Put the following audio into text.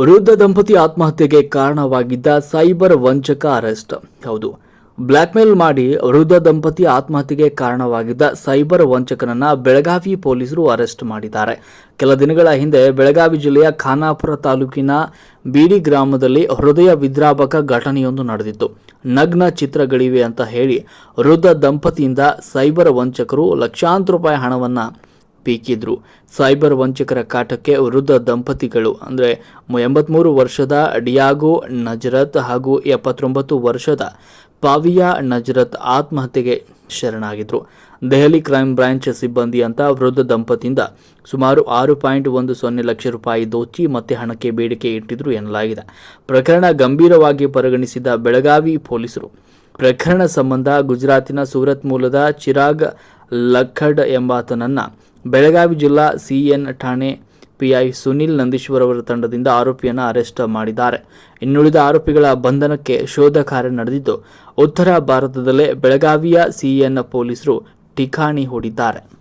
ವೃದ್ಧ ದಂಪತಿ ಆತ್ಮಹತ್ಯೆಗೆ ಕಾರಣವಾಗಿದ್ದ ಸೈಬರ್ ವಂಚಕ ಅರೆಸ್ಟ್. ಹೌದು, ಬ್ಲ್ಯಾಕ್ಮೇಲ್ ಮಾಡಿ ವೃದ್ಧ ದಂಪತಿ ಆತ್ಮಹತ್ಯೆಗೆ ಕಾರಣವಾಗಿದ್ದ ಸೈಬರ್ ವಂಚಕನನ್ನ ಬೆಳಗಾವಿ ಪೊಲೀಸರು ಅರೆಸ್ಟ್ ಮಾಡಿದ್ದಾರೆ. ಕೆಲ ದಿನಗಳ ಹಿಂದೆ ಬೆಳಗಾವಿ ಜಿಲ್ಲೆಯ ಖಾನಾಪುರ ತಾಲೂಕಿನ ಬೀಡಿ ಗ್ರಾಮದಲ್ಲಿ ಹೃದಯ ವಿದ್ರಾವಕ ಘಟನೆಯೊಂದು ನಡೆದಿತ್ತು. ನಗ್ನ ಚಿತ್ರಗಳಿವೆ ಅಂತ ಹೇಳಿ ವೃದ್ಧ ದಂಪತಿಯಿಂದ ಸೈಬರ್ ವಂಚಕರು ಲಕ್ಷಾಂತರ ರೂಪಾಯಿ ಹಣವನ್ನ ಪೀಕಿದ್ರು. ಸೈಬರ್ ವಂಚಕರ ಕಾಟಕ್ಕೆ ವೃದ್ಧ ದಂಪತಿಗಳು, ಅಂದರೆ ಎಂಬತ್ಮೂರು ವರ್ಷದ ಡಿಯಾಗೋ ನಜರತ್ ಹಾಗೂ ಎಪ್ಪತ್ತೊಂಬತ್ತು ವರ್ಷದ ಪಾವಿಯಾ ನಜರತ್ ಆತ್ಮಹತ್ಯೆಗೆ ಶರಣಾಗಿದ್ರು. ದೆಹಲಿ ಕ್ರೈಮ್ ಬ್ರಾಂಚ್ ಸಿಬ್ಬಂದಿ ಅಂತ ವೃದ್ಧ ದಂಪತಿಯಿಂದ ಸುಮಾರು ಆರು ಪಾಯಿಂಟ್ ಒಂದು ಸೊನ್ನೆ ಲಕ್ಷ ರೂಪಾಯಿ ದೋಚಿ ಮತ್ತೆ ಹಣಕ್ಕೆ ಬೇಡಿಕೆ ಇಟ್ಟಿದ್ರು ಎನ್ನಲಾಗಿದೆ. ಪ್ರಕರಣ ಗಂಭೀರವಾಗಿ ಪರಿಗಣಿಸಿದ ಬೆಳಗಾವಿ ಪೊಲೀಸರು. ಪ್ರಕರಣ ಸಂಬಂಧ ಗುಜರಾತಿನ ಸೂರತ್ ಮೂಲದ ಚಿರಾಗ್ ಲಖಡ್ ಎಂಬಾತನನ್ನು ಬೆಳಗಾವಿ ಜಿಲ್ಲಾ ಸಿಎನ್ ಠಾಣೆ ಪಿಐ ಸುನಿಲ್ ನಂದೀಶ್ವರ್ ಅವರ ತಂಡದಿಂದ ಆರೋಪಿಯನ್ನು ಅರೆಸ್ಟ್ ಮಾಡಿದ್ದಾರೆ. ಇನ್ನುಳಿದ ಆರೋಪಿಗಳ ಬಂಧನಕ್ಕೆ ಶೋಧ ಕಾರ್ಯ ನಡೆದಿದ್ದು, ಉತ್ತರ ಭಾರತದಲ್ಲೇ ಬೆಳಗಾವಿಯ ಸಿಎನ್ ಪೊಲೀಸರು ಠಿಕಾಣಿ ಹೂಡಿದ್ದಾರೆ.